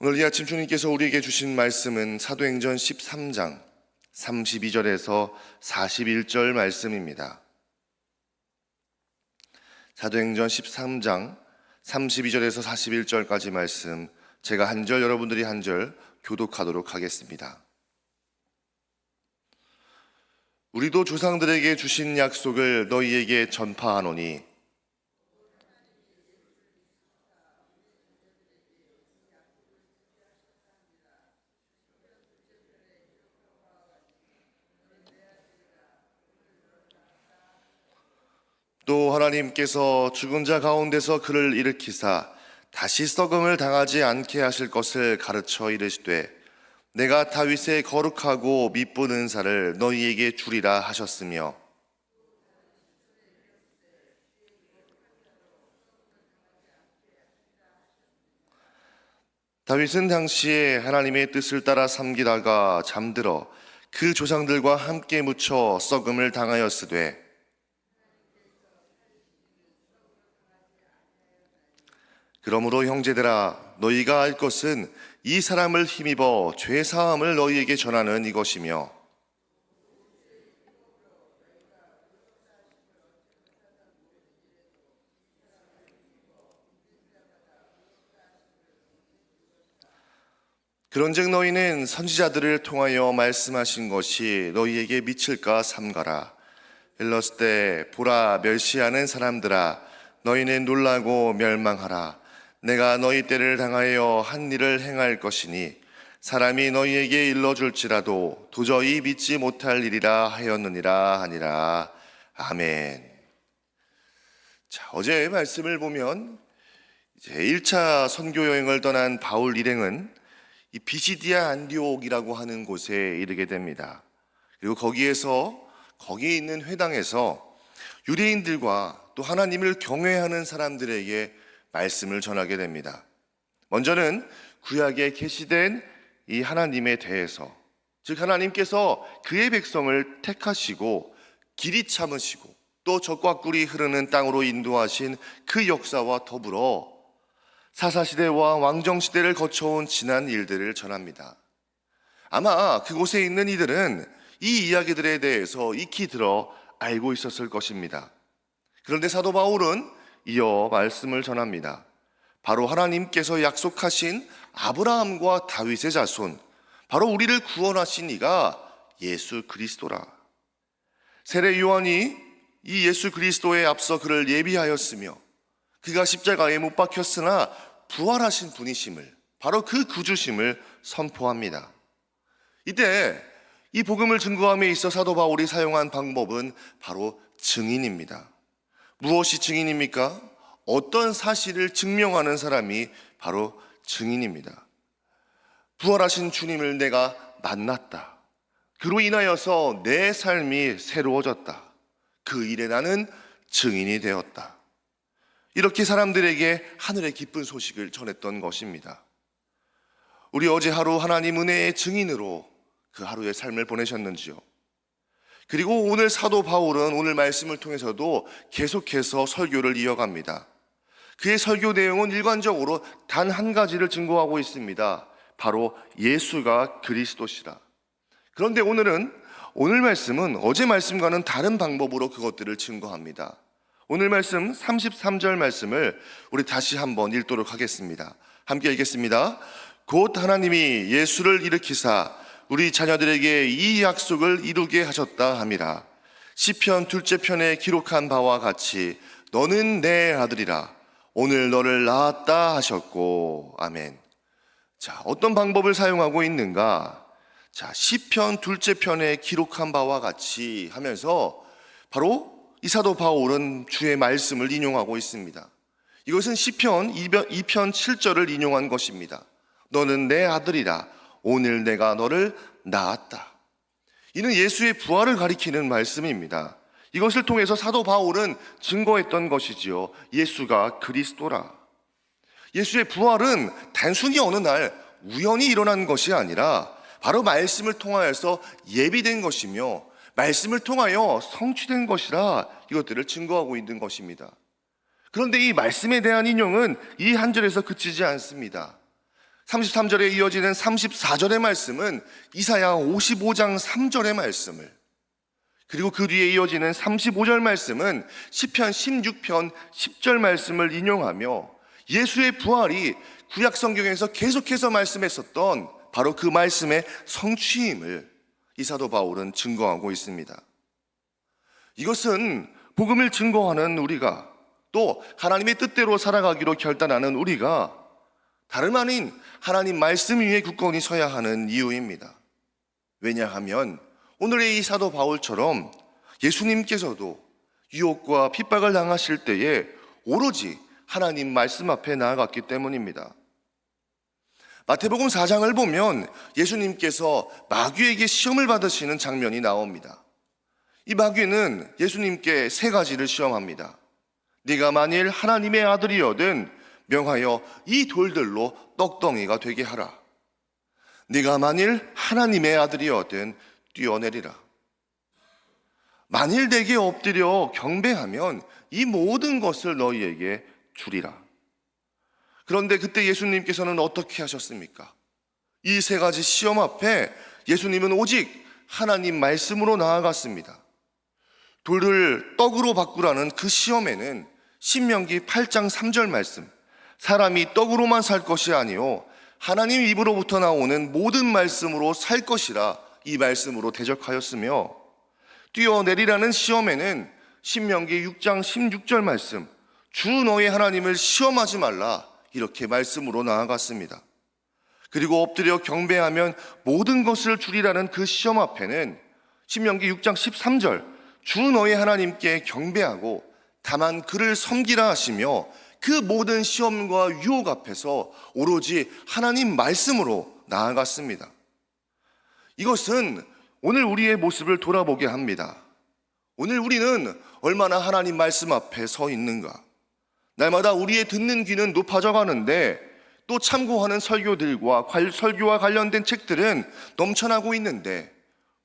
오늘 이 아침 주님께서 우리에게 주신 말씀은 사도행전 13장 32절에서 41절 말씀입니다. 사도행전 13장 32절에서 41절까지 말씀 제가 한 절 여러분들이 한 절 교독하도록 하겠습니다. 우리도 조상들에게 주신 약속을 너희에게 전파하노니 또 하나님께서 죽은 자 가운데서 그를 일으키사 다시 썩음을 당하지 않게 하실 것을 가르쳐 이르시되 내가 다윗의 거룩하고 미쁜 은사를 너희에게 주리라 하셨으며. 다윗은 당시에 하나님의 뜻을 따라 삼기다가 잠들어 그 조상들과 함께 묻혀 썩음을 당하였으되 그러므로 형제들아 너희가 알 것은 이 사람을 힘입어 죄 사함을 너희에게 전하는 이것이며. 그런즉 너희는 선지자들을 통하여 말씀하신 것이 너희에게 미칠까 삼가라. 일렀을 때 보라 멸시하는 사람들아 너희는 놀라고 멸망하라 내가 너희 때를 당하여 한 일을 행할 것이니 사람이 너희에게 일러줄지라도 도저히 믿지 못할 일이라 하였느니라 하니라 아멘. 자 어제 말씀을 보면 이제 1차 선교 여행을 떠난 바울 일행은 이 비시디아 안디옥이라고 하는 곳에 이르게 됩니다. 그리고 거기에서 거기에 있는 회당에서 유대인들과 또 하나님을 경외하는 사람들에게 말씀을 전하게 됩니다. 먼저는 구약에 계시된 이 하나님에 대해서 즉 하나님께서 그의 백성을 택하시고 길이 참으시고 또 적과 꿀이 흐르는 땅으로 인도하신 그 역사와 더불어 사사시대와 왕정시대를 거쳐온 지난 일들을 전합니다. 아마 그곳에 있는 이들은 이 이야기들에 대해서 익히 들어 알고 있었을 것입니다. 그런데 사도 바울은 이어 말씀을 전합니다. 바로 하나님께서 약속하신 아브라함과 다윗의 자손, 바로 우리를 구원하신 이가 예수 그리스도라. 세례 요한이 이 예수 그리스도에 앞서 그를 예비하였으며 그가 십자가에 못 박혔으나 부활하신 분이심을 바로 그 구주심을 선포합니다. 이때 이 복음을 증거함에 있어 사도 바울이 사용한 방법은 바로 증인입니다. 무엇이 증인입니까? 어떤 사실을 증명하는 사람이 바로 증인입니다. 부활하신 주님을 내가 만났다. 그로 인하여서 내 삶이 새로워졌다. 그 일에 나는 증인이 되었다. 이렇게 사람들에게 하늘의 기쁜 소식을 전했던 것입니다. 우리 어제 하루 하나님 은혜의 증인으로 그 하루의 삶을 보내셨는지요? 그리고 오늘 사도 바울은 오늘 말씀을 통해서도 계속해서 설교를 이어갑니다. 그의 설교 내용은 일관적으로 단 한 가지를 증거하고 있습니다. 바로 예수가 그리스도시라. 그런데 오늘은 오늘 말씀은 어제 말씀과는 다른 방법으로 그것들을 증거합니다. 오늘 말씀 33절 말씀을 우리 다시 한번 읽도록 하겠습니다. 함께 읽겠습니다. 곧 하나님이 예수를 일으키사 우리 자녀들에게 이 약속을 이루게 하셨다 함이라. 시편 둘째 편에 기록한 바와 같이 너는 내 아들이라 오늘 너를 낳았다 하셨고 아멘. 자, 어떤 방법을 사용하고 있는가? 자, 시편 둘째 편에 기록한 바와 같이 하면서 바로 이 사도 바울은 주의 말씀을 인용하고 있습니다. 이것은 시편 2편 7절을 인용한 것입니다. 너는 내 아들이라 오늘 내가 너를 낳았다. 이는 예수의 부활을 가리키는 말씀입니다. 이것을 통해서 사도 바울은 증거했던 것이지요. 예수가 그리스도라. 예수의 부활은 단순히 어느 날 우연히 일어난 것이 아니라 바로 말씀을 통하여서 예비된 것이며 말씀을 통하여 성취된 것이라 이것들을 증거하고 있는 것입니다. 그런데 이 말씀에 대한 인용은 이 한 절에서 그치지 않습니다. 33절에 이어지는 34절의 말씀은 이사야 55장 3절의 말씀을 그리고 그 뒤에 이어지는 35절 말씀은 시편 16편 10절 말씀을 인용하며 예수의 부활이 구약 성경에서 계속해서 말씀했었던 바로 그 말씀의 성취임을 이 사도 바울은 증거하고 있습니다. 이것은 복음을 증거하는 우리가 또 하나님의 뜻대로 살아가기로 결단하는 우리가 다름 아닌 하나님 말씀 위에 굳건히 서야 하는 이유입니다. 왜냐하면 오늘의 이 사도 바울처럼 예수님께서도 유혹과 핍박을 당하실 때에 오로지 하나님 말씀 앞에 나아갔기 때문입니다. 마태복음 4장을 보면 예수님께서 마귀에게 시험을 받으시는 장면이 나옵니다. 이 마귀는 예수님께 세 가지를 시험합니다. 네가 만일 하나님의 아들이여든 명하여 이 돌들로 떡덩이가 되게 하라. 네가 만일 하나님의 아들이여든 뛰어내리라. 만일 내게 엎드려 경배하면 이 모든 것을 너희에게 주리라. 그런데 그때 예수님께서는 어떻게 하셨습니까? 이 세 가지 시험 앞에 예수님은 오직 하나님 말씀으로 나아갔습니다. 돌을 떡으로 바꾸라는 그 시험에는 신명기 8장 3절 말씀, 사람이 떡으로만 살 것이 아니요 하나님 입으로부터 나오는 모든 말씀으로 살 것이라 이 말씀으로 대적하였으며 뛰어내리라는 시험에는 신명기 6장 16절 말씀 주 너의 하나님을 시험하지 말라 이렇게 말씀으로 나아갔습니다. 그리고 엎드려 경배하면 모든 것을 주리라는 그 시험 앞에는 신명기 6장 13절 주 너의 하나님께 경배하고 다만 그를 섬기라 하시며 그 모든 시험과 유혹 앞에서 오로지 하나님 말씀으로 나아갔습니다. 이것은 오늘 우리의 모습을 돌아보게 합니다. 오늘 우리는 얼마나 하나님 말씀 앞에 서 있는가? 날마다 우리의 듣는 귀는 높아져 가는데 또 참고하는 설교들과 관- 설교와 관련된 책들은 넘쳐나고 있는데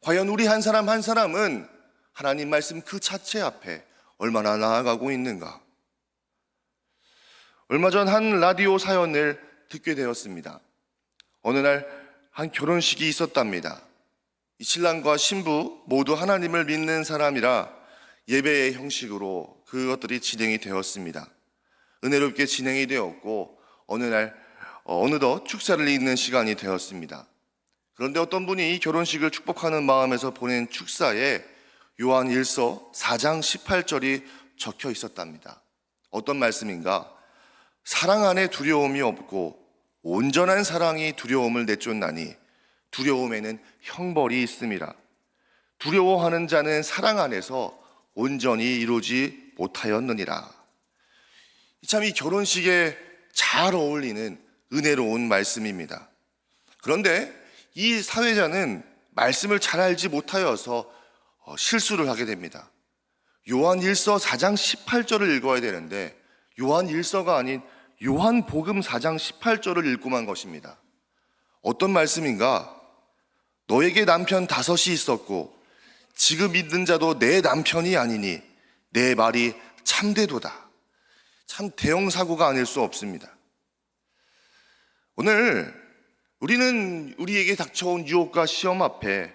과연 우리 한 사람 한 사람은 하나님 말씀 그 자체 앞에 얼마나 나아가고 있는가? 얼마 전 한 라디오 사연을 듣게 되었습니다. 어느 날 한 결혼식이 있었답니다. 이 신랑과 신부 모두 하나님을 믿는 사람이라 예배의 형식으로 그것들이 진행이 되었습니다. 은혜롭게 진행이 되었고 어느 날 어, 어느덧 축사를 잇는 시간이 되었습니다. 그런데 어떤 분이 이 결혼식을 축복하는 마음에서 보낸 축사에 요한 1서 4장 18절이 적혀 있었답니다. 어떤 말씀인가? 사랑 안에 두려움이 없고 온전한 사랑이 두려움을 내쫓나니 두려움에는 형벌이 있음이라. 두려워하는 자는 사랑 안에서 온전히 이루지 못하였느니라. 참 이 결혼식에 잘 어울리는 은혜로운 말씀입니다. 그런데 이 사회자는 말씀을 잘 알지 못하여서 어, 실수를 하게 됩니다. 요한 1서 4장 18절을 읽어야 되는데 요한 1서가 아닌 요한 복음 4장 18절을 읽고만 것입니다. 어떤 말씀인가? 너에게 남편 다섯이 있었고 지금 있는 자도 내 남편이 아니니 내 말이 참되도다. 참 대형 사고가 아닐 수 없습니다. 오늘 우리는 우리에게 닥쳐온 유혹과 시험 앞에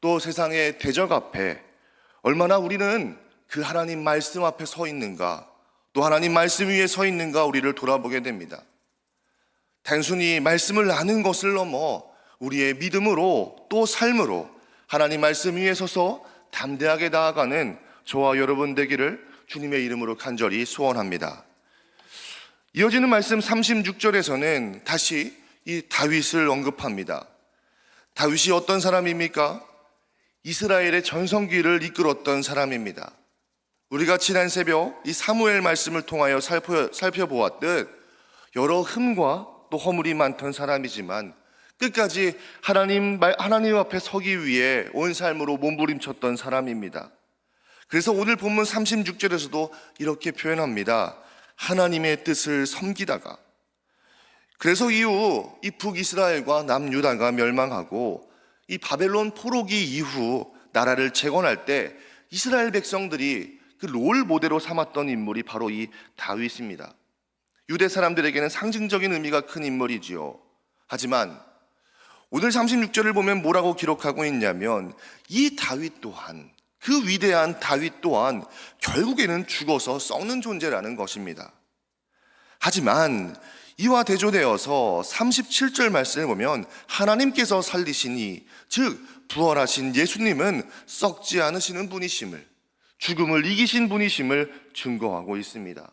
또 세상의 대적 앞에 얼마나 우리는 그 하나님 말씀 앞에 서 있는가 또 하나님 말씀 위에 서 있는가 우리를 돌아보게 됩니다. 단순히 말씀을 아는 것을 넘어 우리의 믿음으로 또 삶으로 하나님 말씀 위에 서서 담대하게 나아가는 저와 여러분 되기를 주님의 이름으로 간절히 소원합니다. 이어지는 말씀 36절에서는 다시 이 다윗을 언급합니다. 다윗이 어떤 사람입니까? 이스라엘의 전성기를 이끌었던 사람입니다. 우리가 지난 새벽 이 사무엘 말씀을 통하여 살펴, 살펴보았듯 여러 흠과 또 허물이 많던 사람이지만 끝까지 하나님, 말- 하나님 앞에 서기 위해 온 삶으로 몸부림쳤던 사람입니다. 그래서 오늘 본문 36절에서도 이렇게 표현합니다. 하나님의 뜻을 섬기다가 그래서 이후 이 북이스라엘과 남유다가 멸망하고 이 바벨론 포로기 이후 나라를 재건할 때 이스라엘 백성들이 그 롤 모델로 삼았던 인물이 바로 이 다윗입니다. 유대 사람들에게는 상징적인 의미가 큰 인물이지요. 하지만 오늘 36절을 보면 뭐라고 기록하고 있냐면 이 다윗 또한 그 위대한 다윗 또한 결국에는 죽어서 썩는 존재라는 것입니다. 하지만 이와 대조되어서 37절 말씀을 보면 하나님께서 살리시니 즉 부활하신 예수님은 썩지 않으시는 분이심을 죽음을 이기신 분이심을 증거하고 있습니다.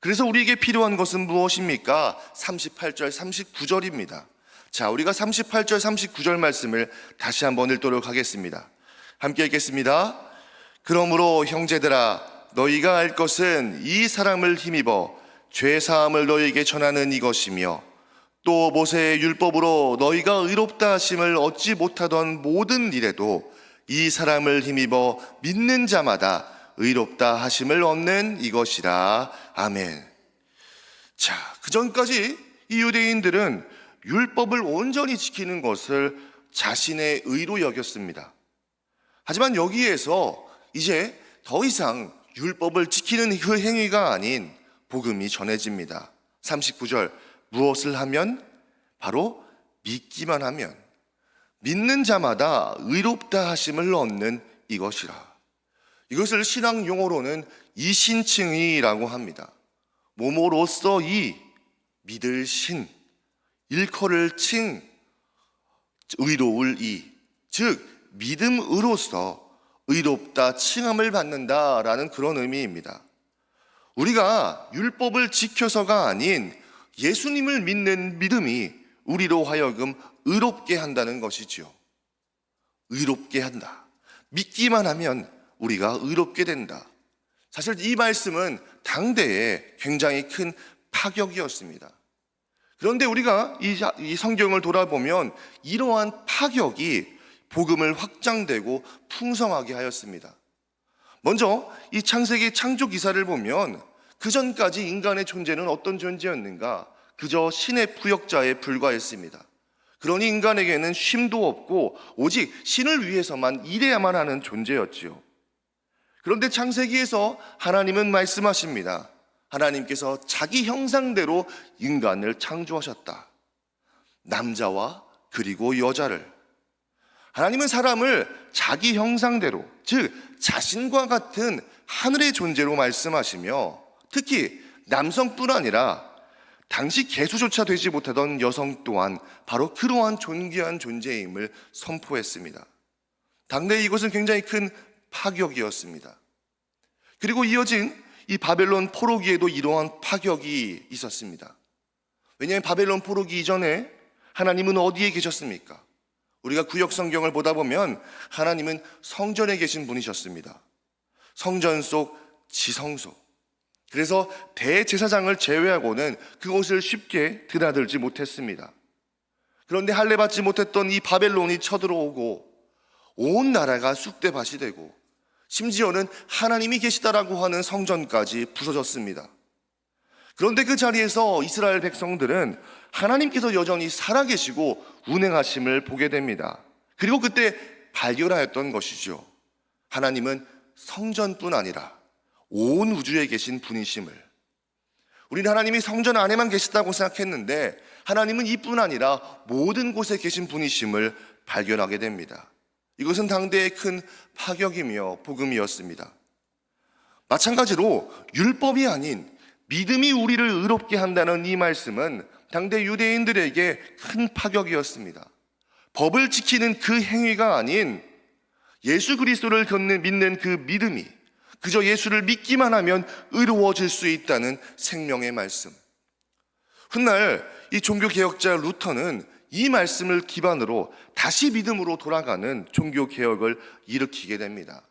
그래서 우리에게 필요한 것은 무엇입니까? 38절, 39절입니다. 자, 우리가 38절, 39절 말씀을 다시 한번 읽도록 하겠습니다. 함께 읽겠습니다. 그러므로 형제들아, 너희가 알 것은 이 사람을 힘입어 죄 사함을 너희에게 전하는 이것이며 또 모세의 율법으로 너희가 의롭다 하심을 얻지 못하던 모든 일에도 이 사람을 힘입어 믿는 자마다 의롭다 하심을 얻는 이것이라. 아멘. 자, 그 전까지 이 유대인들은 율법을 온전히 지키는 것을 자신의 의로 여겼습니다. 하지만 여기에서 이제 더 이상 율법을 지키는 그 행위가 아닌 복음이 전해집니다. 39절, 무엇을 하면? 바로 믿기만 하면. 믿는 자마다 의롭다 하심을 얻는 이것이라. 이것을 신앙 용어로는 이신칭이라고 합니다. 모모로서 이, 믿을 신, 일컬을 칭, 의로울 이, 즉 믿음으로서 의롭다 칭함을 받는다라는 그런 의미입니다. 우리가 율법을 지켜서가 아닌 예수님을 믿는 믿음이 우리로 하여금 의롭게 한다는 것이지요. 의롭게 한다. 믿기만 하면 우리가 의롭게 된다. 사실 이 말씀은 당대에 굉장히 큰 파격이었습니다. 그런데 우리가 이, 성경을 돌아보면 이러한 파격이 복음을 확장되고 풍성하게 하였습니다. 먼저 이 창세기 창조 기사를 보면 그 전까지 인간의 존재는 어떤 존재였는가? 그저 신의 부역자에 불과했습니다. 그러니 인간에게는 쉼도 없고 오직 신을 위해서만 일해야만 하는 존재였지요. 그런데 창세기에서 하나님은 말씀하십니다. 하나님께서 자기 형상대로 인간을 창조하셨다. 남자와 그리고 여자를. 하나님은 사람을 자기 형상대로, 즉, 자신과 같은 하늘의 존재로 말씀하시며 특히 남성뿐 아니라 당시 개수조차 되지 못하던 여성 또한 바로 그러한 존귀한 존재임을 선포했습니다. 당대 이것은 굉장히 큰 파격이었습니다. 그리고 이어진 이 바벨론 포로기에도 이러한 파격이 있었습니다. 왜냐하면 바벨론 포로기 이전에 하나님은 어디에 계셨습니까? 우리가 구역 성경을 보다 보면 하나님은 성전에 계신 분이셨습니다. 성전 속 지성소. 그래서 대제사장을 제외하고는 그곳을 쉽게 드나들지 못했습니다. 그런데 할례 받지 못했던 이 바벨론이 쳐들어오고 온 나라가 쑥대밭이 되고 심지어는 하나님이 계시다라고 하는 성전까지 부서졌습니다. 그런데 그 자리에서 이스라엘 백성들은 하나님께서 여전히 살아계시고 운행하심을 보게 됩니다. 그리고 그때 발견하였던 것이죠. 하나님은 성전뿐 아니라 온 우주에 계신 분이심을. 우리는 하나님이 성전 안에만 계시다고 생각했는데 하나님은 이뿐 아니라 모든 곳에 계신 분이심을 발견하게 됩니다. 이것은 당대의 큰 파격이며 복음이었습니다. 마찬가지로 율법이 아닌 믿음이 우리를 의롭게 한다는 이 말씀은 당대 유대인들에게 큰 파격이었습니다. 법을 지키는 그 행위가 아닌 예수 그리스도를 믿는 그 믿음이 그저 예수를 믿기만 하면 의로워질 수 있다는 생명의 말씀. 훗날 이 종교 개혁자 루터는 이 말씀을 기반으로 다시 믿음으로 돌아가는 종교 개혁을 일으키게 됩니다.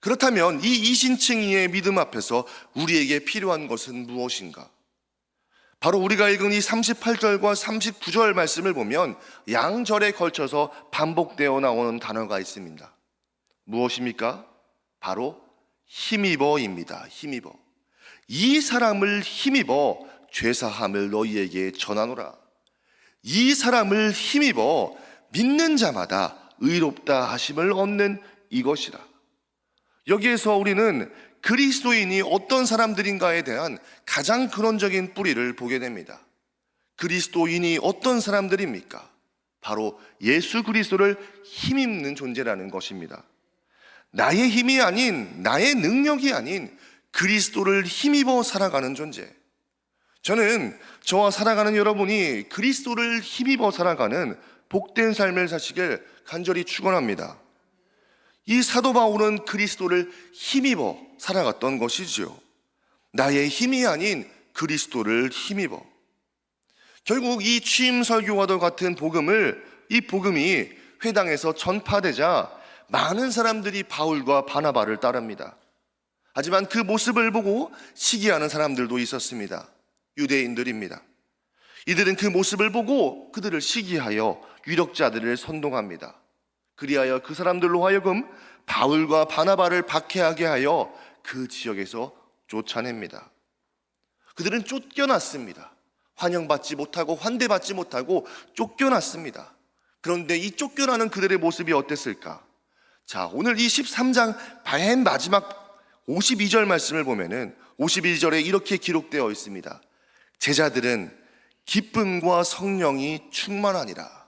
그렇다면 이 이신칭의의 믿음 앞에서 우리에게 필요한 것은 무엇인가? 바로 우리가 읽은 이 38절과 39절 말씀을 보면 양절에 걸쳐서 반복되어 나오는 단어가 있습니다. 무엇입니까? 바로 힘입어입니다. 힘입어. 이 사람을 힘입어 죄사함을 너희에게 전하노라. 이 사람을 힘입어 믿는 자마다 의롭다 하심을 얻는 이것이라. 여기에서 우리는 그리스도인이 어떤 사람들인가에 대한 가장 근원적인 뿌리를 보게 됩니다. 그리스도인이 어떤 사람들입니까? 바로 예수 그리스도를 힘입는 존재라는 것입니다. 나의 힘이 아닌 나의 능력이 아닌 그리스도를 힘입어 살아가는 존재. 저는 저와 살아가는 여러분이 그리스도를 힘입어 살아가는 복된 삶을 사시길 간절히 축원합니다. 이 사도 바울은 그리스도를 힘입어 살아갔던 것이지요. 나의 힘이 아닌 그리스도를 힘입어. 결국 이 취임 설교와도 같은 복음을 이 복음이 회당에서 전파되자 많은 사람들이 바울과 바나바를 따릅니다. 하지만 그 모습을 보고 시기하는 사람들도 있었습니다. 유대인들입니다. 이들은 그 모습을 보고 그들을 시기하여 유력자들을 선동합니다. 그리하여 그 사람들로 하여금 바울과 바나바를 박해하게 하여 그 지역에서 쫓아냅니다. 그들은 쫓겨났습니다. 환영받지 못하고 환대받지 못하고 쫓겨났습니다. 그런데 이 쫓겨나는 그들의 모습이 어땠을까? 자, 오늘 이 13장 맨 마지막 52절 말씀을 보면은 51절에 이렇게 기록되어 있습니다. 제자들은 기쁨과 성령이 충만하니라.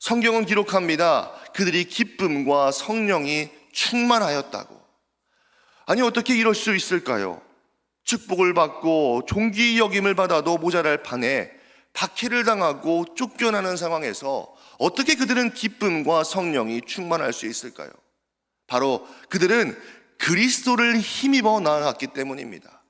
성경은 기록합니다. 그들이 기쁨과 성령이 충만하였다고. 아니, 어떻게 이럴 수 있을까요? 축복을 받고 종기 여김을 받아도 모자랄 판에 박해를 당하고 쫓겨나는 상황에서 어떻게 그들은 기쁨과 성령이 충만할 수 있을까요? 바로 그들은 그리스도를 힘입어 나아갔기 때문입니다.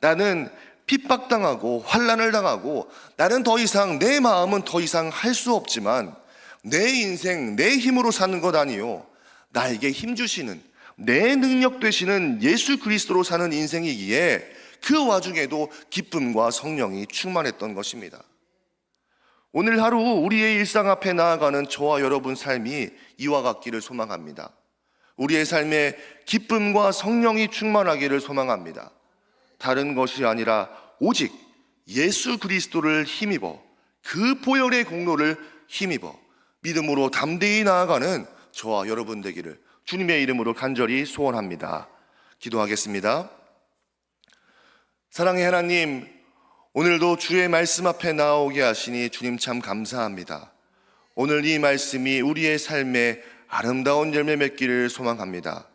나는 핍박당하고 환란을 당하고 나는 더 이상 내 마음은 더 이상 할 수 없지만 내 인생 내 힘으로 사는 것 아니요 나에게 힘 주시는 내 능력 되시는 예수 그리스도로 사는 인생이기에 그 와중에도 기쁨과 성령이 충만했던 것입니다. 오늘 하루 우리의 일상 앞에 나아가는 저와 여러분 삶이 이와 같기를 소망합니다. 우리의 삶에 기쁨과 성령이 충만하기를 소망합니다. 다른 것이 아니라 오직 예수 그리스도를 힘입어 그 보혈의 공로를 힘입어 믿음으로 담대히 나아가는 저와 여러분 되기를 주님의 이름으로 간절히 소원합니다. 기도하겠습니다. 사랑의 하나님, 오늘도 주의 말씀 앞에 나오게 하시니 주님 참 감사합니다. 오늘 이 말씀이 우리의 삶에 아름다운 열매 맺기를 소망합니다.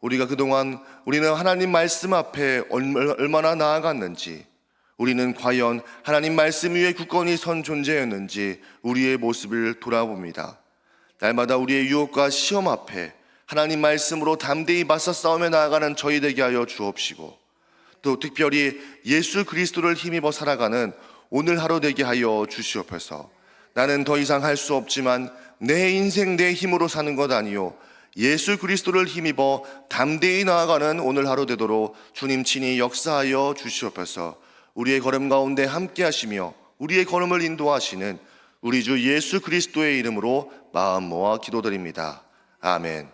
우리가 그동안 우리는 하나님 말씀 앞에 얼마- 얼마나 나아갔는지, 우리는 과연 하나님 말씀 위에 굳건히 선 존재였는지 우리의 모습을 돌아봅니다. 날마다 우리의 유혹과 시험 앞에 하나님 말씀으로 담대히 맞서 싸우며 나아가는 저희 되게 하여 주옵시고, 또 특별히 예수 그리스도를 힘입어 살아가는 오늘 하루 되게 하여 주시옵소서. 나는 더 이상 할 수 없지만 내 인생 내 힘으로 사는 것 아니요 예수 그리스도를 힘입어 담대히 나아가는 오늘 하루 되도록 주님 친히 역사하여 주시옵소서. 우리의 걸음 가운데 함께 하시며 우리의 걸음을 인도하시는 우리 주 예수 그리스도의 이름으로 마음 모아 기도드립니다. 아멘.